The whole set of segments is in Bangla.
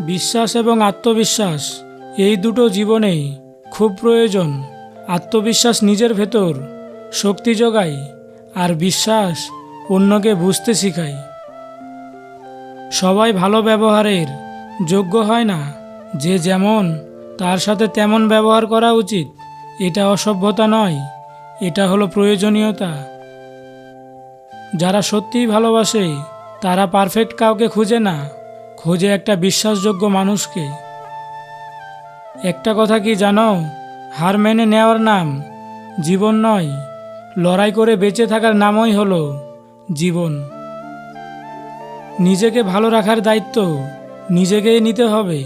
বিশ্বাস এবং আত্মবিশ্বাস, এই দুটো জীবনেই খুব প্রয়োজন। আত্মবিশ্বাস নিজের ভেতর, শক্তি যোগায়, আর বিশ্বাস অন্যকে বুঝতে শেখায়। সবাই ভালো ব্যবহারের যোগ্য হয় না, যে যেমন তার সাথে তেমন ব্যবহার করা উচিত, এটা অসভ্যতা নয়, এটা হলো প্রয়োজনীয়তা। যারা সত্যিই ভালোবাসে, তারা পারফেক্ট কাউকে খুঁজে না। খোঁজে একটা বিশ্বাসযোগ্য মানুষকে। একটা কথা কি জানো? হার মেনে নেওয়ার নাম জীবন নয়, লড়াই করে বেঁচে থাকার নামই হলো জীবন। নিজেকে ভালো রাখার দায়িত্ব নিজেকেই নিতে হবে,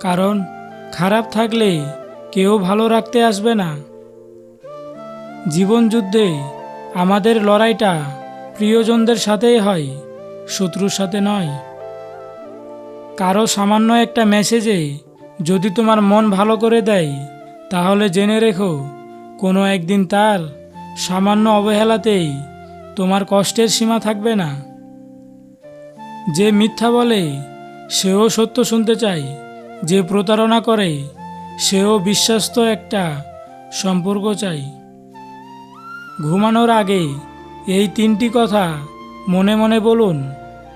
কারণ খারাপ থাকলে কেউ ভালো রাখতে আসবে না। জীবন যুদ্ধে আমাদের লড়াইটা প্রিয়জনদের সাথেই হয়, শত্রুর সাথে নয়। কারও সামান্য একটা মেসেজে যদি তোমার মন ভালো করে দেয়, তাহলে জেনে রেখো, কোনো একদিন তার সামান্য অবহেলাতেই তোমার কষ্টের সীমা থাকবে না। যে মিথ্যা বলে, সেও সত্য শুনতে চায়, যে প্রতারণা করে, সেও বিশ্বস্ত একটা সম্পর্ক চাই ঘুমানোর আগে এই তিনটি কথা মনে মনে বলুন,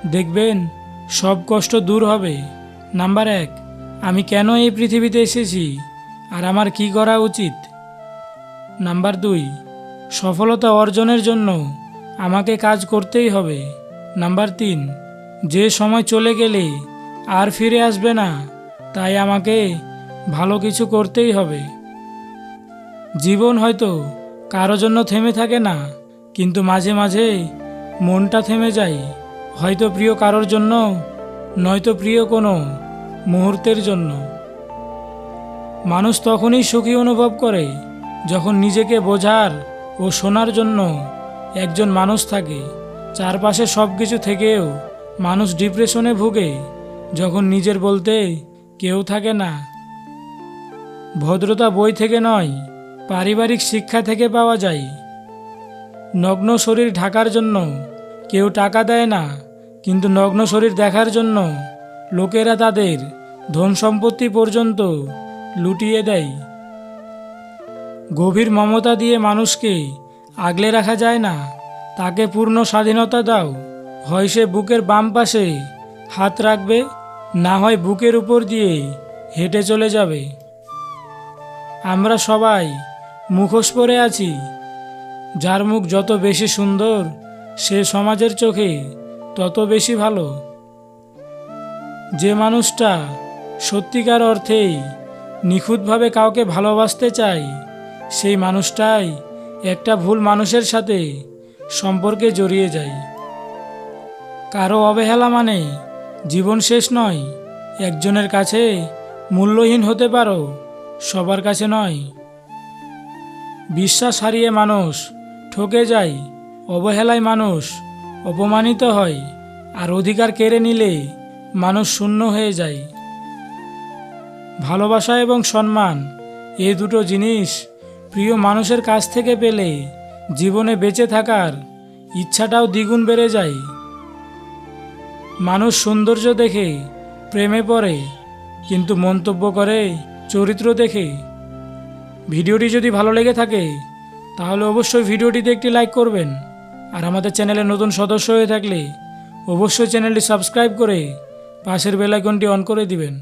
দেখবেন সব কষ্ট দূর হবে। নাম্বার এক, আমি কেন এই পৃথিবীতে এসেছি? আর আমার কি করা উচিত? নাম্বার দুই, সফলতা অর্জনের জন্য আমাকে কাজ করতেই হবে। নাম্বার তিন, যে সময় চলে গেলে আর ফিরে আসবে না, তাই আমাকে ভালো কিছু করতেই হবে। জীবন হয়তো কারও জন্য থেমে থাকে না, কিন্তু মাঝে মাঝে মনটা থেমে যায়। হয়তো প্রিয় কারোর জন্য, নয়তো প্রিয় কোনো মুহূর্তের জন্য। মানুষ তখনই সুখী অনুভব করে যখন নিজেকে বোঝার ও শোনার জন্য একজন মানুষ থাকে। চারপাশে সব কিছু থেকেও মানুষ ডিপ্রেশনে ভুগে যখন নিজের বলতে কেউ থাকে না। ভদ্রতা বই থেকে নয়, পারিবারিক শিক্ষা থেকে পাওয়া যায়। নগ্ন শরীর ঢাকার জন্য কেউ টাকা দেয় না কিন্তু নগ্ন শরীর দেখার জন্য লোকেরা তাদের ধন সম্পত্তি পর্যন্ত লুটিয়ে দেয়। গভীর মমতা দিয়ে মানুষকে আগলে রাখা যায় না। তাকে পূর্ণ স্বাধীনতা দাও। হয় সে বুকের বাম পাশে হাত রাখবে, না হয় বুকের উপর দিয়ে হেঁটে চলে যাবে। আমরা সবাই মুখোশ পরে আছি। যার মুখ যত বেশি সুন্দর, সে সমাজের চোখে তত বেশি ভালো। যে মানুষটা সত্যিকার অর্থেই নিখুঁতভাবে কাউকে ভালোবাসতে চায়, সেই মানুষটাই একটা ভুল মানুষের সাথে সম্পর্কে জড়িয়ে যায়। কারও অবহেলা মানে জীবন শেষ নয়, একজনের কাছে মূল্যহীন হতে পারো, সবার কাছে নয়। বিশ্বাস হারিয়ে মানুষ ঠকে যায়, অবহেলায় মানুষ অপমানিত হয়, আর অধিকার কেড়ে নিলে মানুষ শূন্য হয়ে যায়। ভালোবাসা এবং সম্মান এ দুটো জিনিস প্রিয় মানুষের কাছ থেকে পেলে জীবনে বেঁচে থাকার ইচ্ছাটাও দ্বিগুণ বেড়ে যায়। মানুষ সৌন্দর্য দেখে প্রেমে পড়ে, কিন্তু মন্তব্য করে চরিত্র দেখে। ভিডিওটি যদি ভালো লেগে থাকে, তাহলে অবশ্যই ভিডিওটিতে একটি লাইক করবেন। আর আমাদের চ্যানেলে নতুন সদস্য হয়ে থাকলে অবশ্যই চ্যানেলটি সাবস্ক্রাইব করে পাশের বেলাইকনটি অন করে দিবেন।